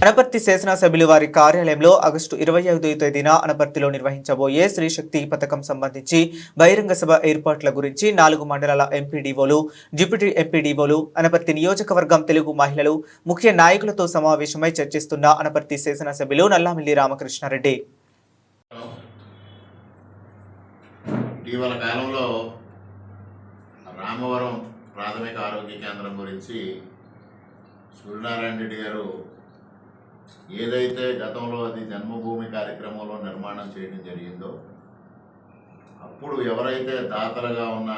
అనపర్తి శాసనసభ్యులు వారి కార్యాలయంలో ఆగస్టు ఇరవై ఐదో తేదీన అనపర్తిలో నిర్వహించబోయే శ్రీశక్తి పథకం సంబంధించి బహిరంగ సభ ఏర్పాట్ల గురించి నాలుగు మండలాల ఎంపీడీఓలు డిప్యూటీ ఎంపీడీఓలు అనపర్తి నియోజకవర్గం తెలుగు మహిళలు ముఖ్య నాయకులతో సమావేశమై చర్చిస్తున్న అనపర్తి శాసనసభ్యులు నల్లామిల్లి రామకృష్ణారెడ్డి. ఇటీవల కాలంలో రామవరం ప్రాథమిక ఆరోగ్య కేంద్రం గురించి సూర్యనారాయణ రెడ్డి గారు ఏదైతే గతంలో అది జన్మభూమి కార్యక్రమంలో నిర్మాణం చేయడం జరిగిందో అప్పుడు ఎవరైతే దాతలుగా ఉన్న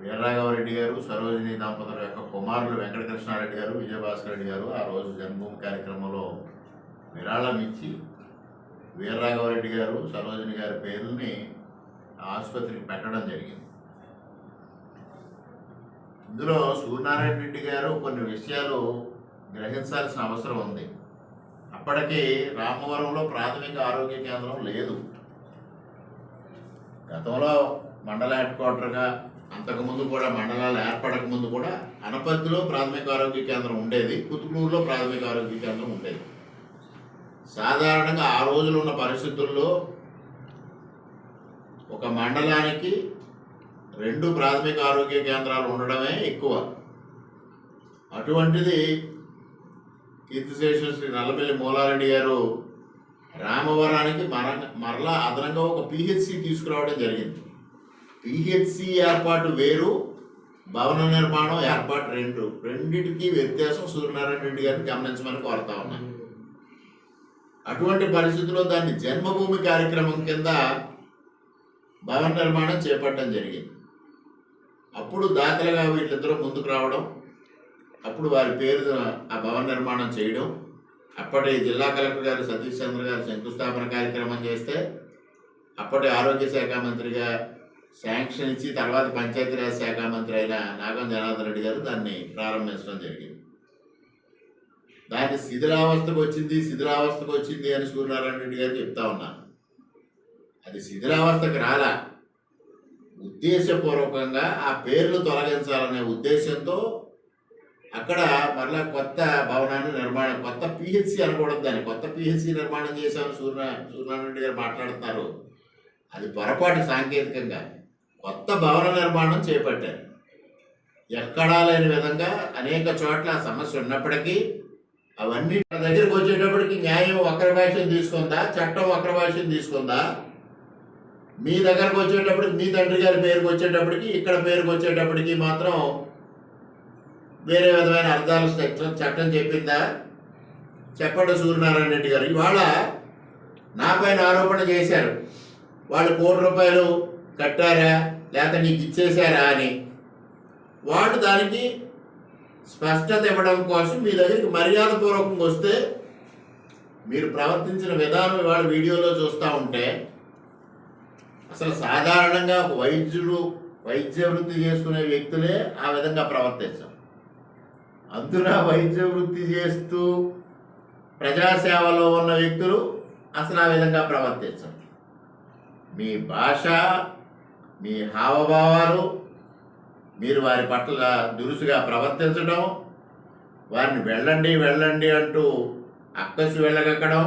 వీరరాఘవరెడ్డి గారు సరోజిని దంపతుల యొక్క కుమారులు వెంకటకృష్ణారెడ్డి గారు విజయభాస్కర్ రెడ్డి గారు ఆ రోజు జన్మభూమి కార్యక్రమంలో విరాళం ఇచ్చి వీరరాఘవరెడ్డి గారు సరోజిని గారి పేర్లని ఆసుపత్రికి పెట్టడం జరిగింది. ఇందులో సూర్యనారాయణ రెడ్డి గారు కొన్ని విషయాలు గ్రహించాల్సిన అవసరం ఉంది. అప్పటికి రామవరంలో ప్రాథమిక ఆరోగ్య కేంద్రం లేదు. గతంలో మండల హెడ్ క్వార్టర్గా అంతకుముందు కూడా మండలాలు ఏర్పడక ముందు కూడా అనపర్తిలో ప్రాథమిక ఆరోగ్య కేంద్రం ఉండేది. కుతుకూరులో ప్రాథమిక ఆరోగ్య కేంద్రం ఉండేది. సాధారణంగా ఆ రోజులు ఉన్న పరిస్థితుల్లో ఒక మండలానికి రెండు ప్రాథమిక ఆరోగ్య కేంద్రాలు ఉండడమే ఎక్కువ. అటువంటిది కీర్తిశేషు శ్రీ నల్లపల్లి మూలారెడ్డి గారు రామవరానికి మర మరలా అదనంగా ఒక పిహెచ్సి తీసుకురావడం జరిగింది. పిహెచ్సి ఏర్పాటు వేరు భవన నిర్మాణం ఏర్పాటు రెండు. రెండిటికి వ్యత్యాసం సూర్యనారాయణ రెడ్డి గారిని గమనించమని కోరుతా ఉన్నాను అటువంటి పరిస్థితుల్లో దాన్ని జన్మభూమి కార్యక్రమం కింద భవన నిర్మాణం చేపట్టడం జరిగింది. అప్పుడు దాతలుగా వీళ్ళిద్దరూ ముందుకు రావడం అప్పుడు వారి పేరు ఆ భవన నిర్మాణం చేయడం అప్పటి జిల్లా కలెక్టర్ గారు సతీష్ చంద్ర గారు శంకుస్థాపన కార్యక్రమం చేస్తే అప్పటి ఆరోగ్య శాఖ మంత్రిగా శాంక్షన్ ఇచ్చి తర్వాత పంచాయతీరాజ్ శాఖ మంత్రి అయిన నాగం జనార్దన్ రెడ్డి గారు దాన్ని ప్రారంభించడం జరిగింది. దాన్ని శిథిలావస్థకు వచ్చింది శిథిలావస్థకు వచ్చింది అని సూర్యనారాయణ రెడ్డి గారు చెప్తా ఉన్నారు. అది శిథిలావస్థకు రాలా. ఉద్దేశపూర్వకంగా ఆ పేర్లు తొలగించాలనే ఉద్దేశంతో అక్కడ మరలా కొత్త భవనాన్ని నిర్మాణం కొత్త పిహెచ్సి అనకూడదు దాన్ని కొత్త పిహెచ్సి నిర్మాణం చేశామని సూర్య సూర్యనారాయణ గారు మాట్లాడుతున్నారు. అది పొరపాటు సాంకేతికంగా. కొత్త భవన నిర్మాణం చేపట్టారు. ఎక్కడా లేని విధంగా అనేక చోట్ల ఆ సమస్య ఉన్నప్పటికీ అవన్నీ మన దగ్గరికి వచ్చేటప్పటికి న్యాయం వక్ర భాష్యం తీసుకుందా చట్టం వక్ర భాష్యం తీసుకుందా? మీ దగ్గరకు వచ్చేటప్పటికి మీ తండ్రి గారి పేరుకు వచ్చేటప్పటికి ఇక్కడ పేరుకు వచ్చేటప్పటికి మాత్రం వేరే విధమైన అర్థాలు చట్టం చట్టం చెప్పిందా? చెప్పండి సూర్యనారాయణ రెడ్డి గారు. ఇవాళ నాపైన ఆరోపణ చేశారు. వాళ్ళు కోటి రూపాయలు కట్టారా? లేకపోతే నీకు ఇచ్చేశారా అని. వాళ్ళు దానికి స్పష్టత ఇవ్వడం కోసం మీ దగ్గరికి మర్యాదపూర్వకంగా వస్తే మీరు ప్రవర్తించిన విధానం ఇవాళ వీడియోలో చూస్తూ ఉంటే అసలు సాధారణంగా వైద్యుడు వైద్య వృత్తి చేసుకునే వ్యక్తులే ఆ విధంగా ప్రవర్తించాం అందున వైద్య వృత్తి చేస్తూ ప్రజాసేవలో ఉన్న వ్యక్తులు అసలు ఆ విధంగా ప్రవర్తించం మీ భాష మీ హావభావాలు మీరు వారి పట్ల దురుసుగా ప్రవర్తించడం వారిని వెళ్ళండి వెళ్ళండి అంటూ అక్కసి వెళ్ళగక్కడం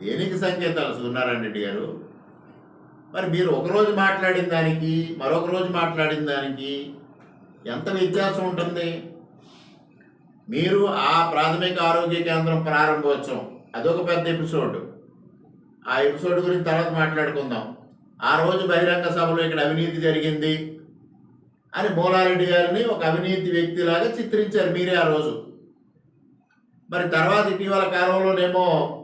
దేనికి సంకేతాలు సూర్యనారాయణ గారు? మరి మీరు ఒకరోజు మాట్లాడిన దానికి మరొక రోజు మాట్లాడిన దానికి ఎంత వ్యత్యాసం ఉంటుంది? మీరు ఆ ప్రాథమిక ఆరోగ్య కేంద్రం ప్రారంభోత్సవం. అదొక పెద్ద ఎపిసోడ్. ఆ ఎపిసోడ్ గురించి తర్వాత మాట్లాడుకుందాం. ఆ రోజు బహిరంగ సభలో ఇక్కడ అవినీతి జరిగింది అని మూలారెడ్డి గారిని ఒక అవినీతి వ్యక్తిలాగా చిత్రించారు మీరే ఆ రోజు. మరి తర్వాత ఇటీవల కాలంలోనేమో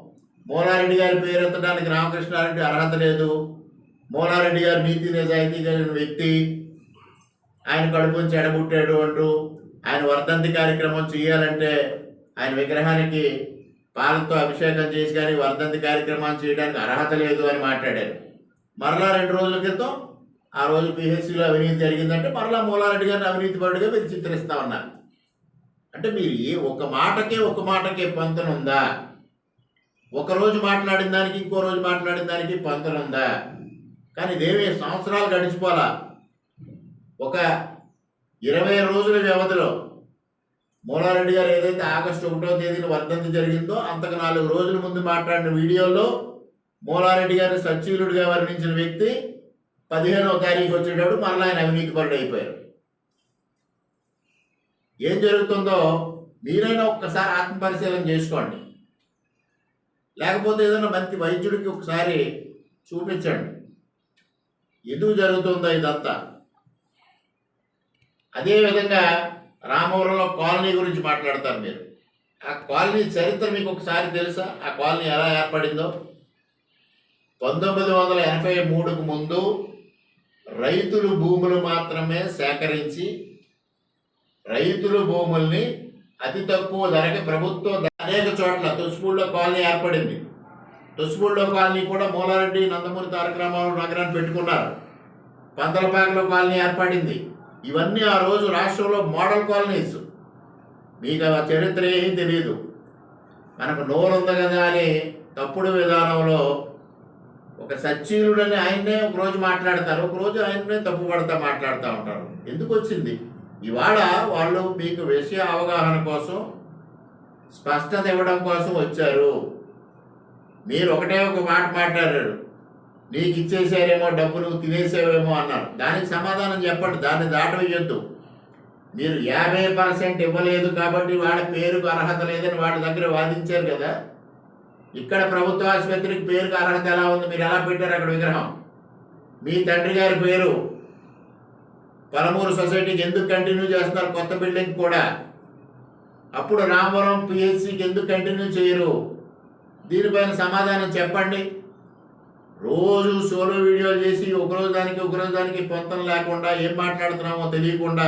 మూలారెడ్డి గారి పేరు ఎత్తడానికి రామకృష్ణారెడ్డి అర్హత లేదు. మూలారెడ్డి గారు నీతి నిజాయితీ కలిగిన వ్యక్తి. ఆయన కడుపుని చెడబుట్టాడు అంటూ ఆయన వర్ధంతి కార్యక్రమం చేయాలంటే ఆయన విగ్రహానికి పాలతో అభిషేకం చేసి కానీ వర్ధంతి కార్యక్రమాన్ని చేయడానికి అర్హత లేదు అని మాట్లాడారు. మరలా రెండు రోజుల క్రితం ఆ రోజు పిహెచ్సిలో అవినీతి జరిగిందంటే మరలా మూలారెడ్డి గారిని అవినీతి పరుడుగా మీరు చిత్రిస్తా ఉన్నారు. అంటే మీరు ఏ ఒక మాటకే ఒక మాటకే పొంతన ఉందా? ఒక రోజు మాట్లాడిన దానికి ఇంకో రోజు మాట్లాడిన దానికి పొంతన ఉందా? కానీ ఇదేమి సంవత్సరాలు గడిచిపోలా. ఒక ఇరవై రోజుల వ్యవధిలో మూలారెడ్డి గారు ఏదైతే ఆగస్టు ఒకటో తేదీన వర్ధంతి జరిగిందో అంతకు నాలుగు రోజుల ముందు మాట్లాడిన వీడియోలో మూలారెడ్డి గారిని సచివులుడిగా వర్ణించిన వ్యక్తి పదిహేనవ తారీఖు వచ్చేటప్పుడు మరలా ఆయన అవినీతి పరుడు అయిపోయారు ఏం జరుగుతుందో మీరైనా ఒక్కసారి ఆత్మపరిశీలన చేసుకోండి. లేకపోతే ఏదైనా మంచి వైద్యుడికి ఒకసారి చూపించండి. ఎందుకు జరుగుతుందో ఇదంతా? అదేవిధంగా రామవరంలో కాలనీ గురించి మాట్లాడతారు మీరు. ఆ కాలనీ చరిత్ర మీకు ఒకసారి తెలుసా? ఆ కాలనీ ఎలా ఏర్పడిందో? పంతొమ్మిది వందల ఎనభై మూడుకు ముందు రైతులు భూములు మాత్రమే సేకరించి రైతులు భూముల్ని అతి తక్కువ ధరకి ప్రభుత్వం అనేక చోట్ల తుస్పూళ్ళలో కాలనీ ఏర్పడింది. తుస్పూళ్ళలో కాలనీ కూడా మూలారెడ్డి నందమూరి తారక రామారావు నగరాన్ని పెట్టుకున్నారు. పందలపాకలో కాలనీ ఏర్పడింది. ఇవన్నీ ఆ రోజు రాష్ట్రంలో మోడల్ కాలనీస్. మీకు ఆ చరిత్ర ఏమీ తెలియదు మనకు నోరుంది కదా అని తప్పుడు విధానంలో ఒక సచ్చీలుడని ఆయన్నే ఒకరోజు మాట్లాడతారు ఒకరోజు ఆయన్నే తప్పు పడతా మాట్లాడుతూ ఉంటారు. ఎందుకు వచ్చింది? ఇవాళ వాళ్ళు మీకు విషయ అవగాహన కోసం స్పష్టత ఇవ్వడం కోసం వచ్చారు. మీరు ఒకటే ఒక మాట మాట్లాడారు. నీకు ఇచ్చేసారేమో డబ్బు నువ్వు తినేసావేమో అన్నారు. దానికి సమాధానం చెప్పండి దాన్ని దాటవేయొద్దు. మీరు యాభై పర్సెంట్ ఇవ్వలేదు కాబట్టి వాడి పేరుకు అర్హత లేదని వాడి దగ్గర వాదించారు కదా. ఇక్కడ ప్రభుత్వ ఆసుపత్రికి పేరుకు అర్హత ఎలా ఉంది? మీరు ఎలా పెట్టారు అక్కడ విగ్రహం? మీ తండ్రి గారి పేరు. పలమూరు సొసైటీకి ఎందుకు కంటిన్యూ చేస్తున్నారు? కొత్త బిల్డింగ్ కూడా. అప్పుడు రామవరం పిహెచ్సికి ఎందుకు కంటిన్యూ చేయరు? దీనిపైన సమాధానం చెప్పండి. రోజు సోలో వీడియోలు చేసి ఒకరోజు దానికి ఒకరోజు దానికి పొంతం లేకుండా ఏం మాట్లాడుతున్నామో తెలియకుండా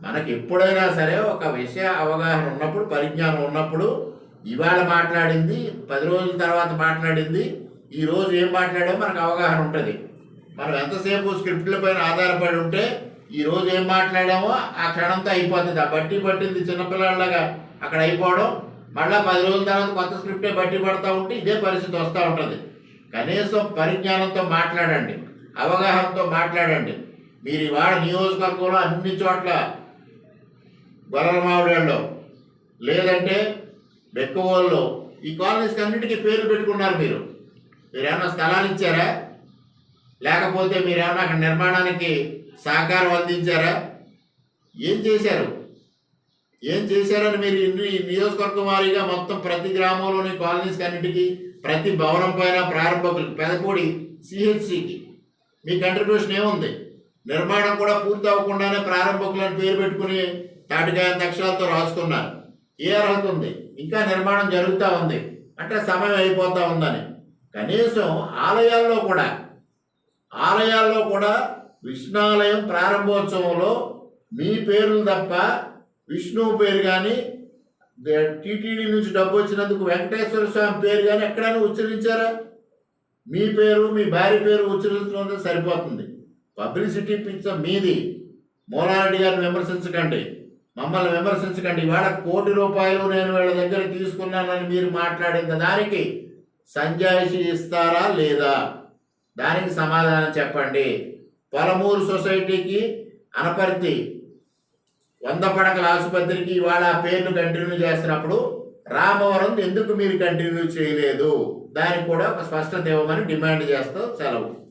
మనకి ఎప్పుడైనా సరే ఒక విషయ అవగాహన ఉన్నప్పుడు పరిజ్ఞానం ఉన్నప్పుడు ఇవాళ మాట్లాడింది పది రోజుల తర్వాత మాట్లాడింది ఈ రోజు ఏం మాట్లాడామో మనకు అవగాహన ఉంటుంది. మనం ఎంతసేపు స్క్రిప్ట్ల పైన ఆధారపడి ఉంటే ఈ రోజు ఏం మాట్లాడామో ఆ క్షణంతో అయిపోతుంది. ఆ బట్టి పట్టింది చిన్నపిల్లలాగా అక్కడ అయిపోవడం మళ్ళీ పది రోజుల తర్వాత కొత్త స్క్రిప్టే బట్టి పడతా ఉంటే ఇదే పరిస్థితి వస్తూ ఉంటుంది. కనీసం పరిజ్ఞానంతో మాట్లాడండి అవగాహనతో మాట్లాడండి. మీరు ఇవాళ నియోజకవర్గంలో అన్ని చోట్ల గొర్రెల మామిడిలో లేదంటే బెక్కవోళ్ళు ఈ కాలనీస్కి అన్నిటికీ పేర్లు పెట్టుకున్నారు మీరు. మీరు స్థలాలు ఇచ్చారా? లేకపోతే మీరు అక్కడ నిర్మాణానికి సహకారం అందించారా? ఏం చేశారు? ఏం చేశారని మీరు ఇన్ని నియోజకవర్గం వారీగా మొత్తం ప్రతి గ్రామంలోని కాలనీస్ అన్నిటికీ ప్రతి భవనం పైన ప్రారంభకులు పెదపూడి సిహెచ్సికి మీ కంట్రిబ్యూషన్ ఏముంది? నిర్మాణం కూడా పూర్తి అవ్వకుండానే ప్రారంభకులను పేరు పెట్టుకుని తాటికాయ అక్షరాలతో రాసుకున్నారు. ఏ అర్హత ఉంది? ఇంకా నిర్మాణం జరుగుతూ ఉంది. అంటే సమయం అయిపోతూ ఉందని. కనీసం ఆలయాల్లో కూడా ఆలయాల్లో కూడా విష్ణాలయం ప్రారంభోత్సవంలో మీ పేర్లు తప్ప విష్ణువు పేరు కానీ టీటీడీ నుంచి డబ్బు వచ్చినందుకు వెంకటేశ్వర స్వామి పేరు కానీ ఎక్కడైనా ఉచ్చరించారా? మీ పేరు మీ భార్య పేరు ఉచ్చరించడం సరిపోతుంది. పబ్లిసిటీ పిచ్చ మీది. మోనారెడ్డి గారిని విమర్శించకండి. మమ్మల్ని విమర్శించకండి. ఇవాళ కోటి రూపాయలు నేను వీళ్ళ దగ్గర తీసుకున్నానని మీరు మాట్లాడిన దానికి సంజాయిషి ఇస్తారా లేదా? దానికి సమాధానం చెప్పండి. పొలమూరు సొసైటీకి అనపర్తి వంద పడకల ఆసుపత్రికి ఇవాళ ఆ పేర్లు కంటిన్యూ చేస్తున్నప్పుడు రామవరం ఎందుకు మీరు కంటిన్యూ చేయలేదు? దానికి కూడా ఒక స్పష్టత ఇవ్వమని డిమాండ్ చేస్తూ సెలవు.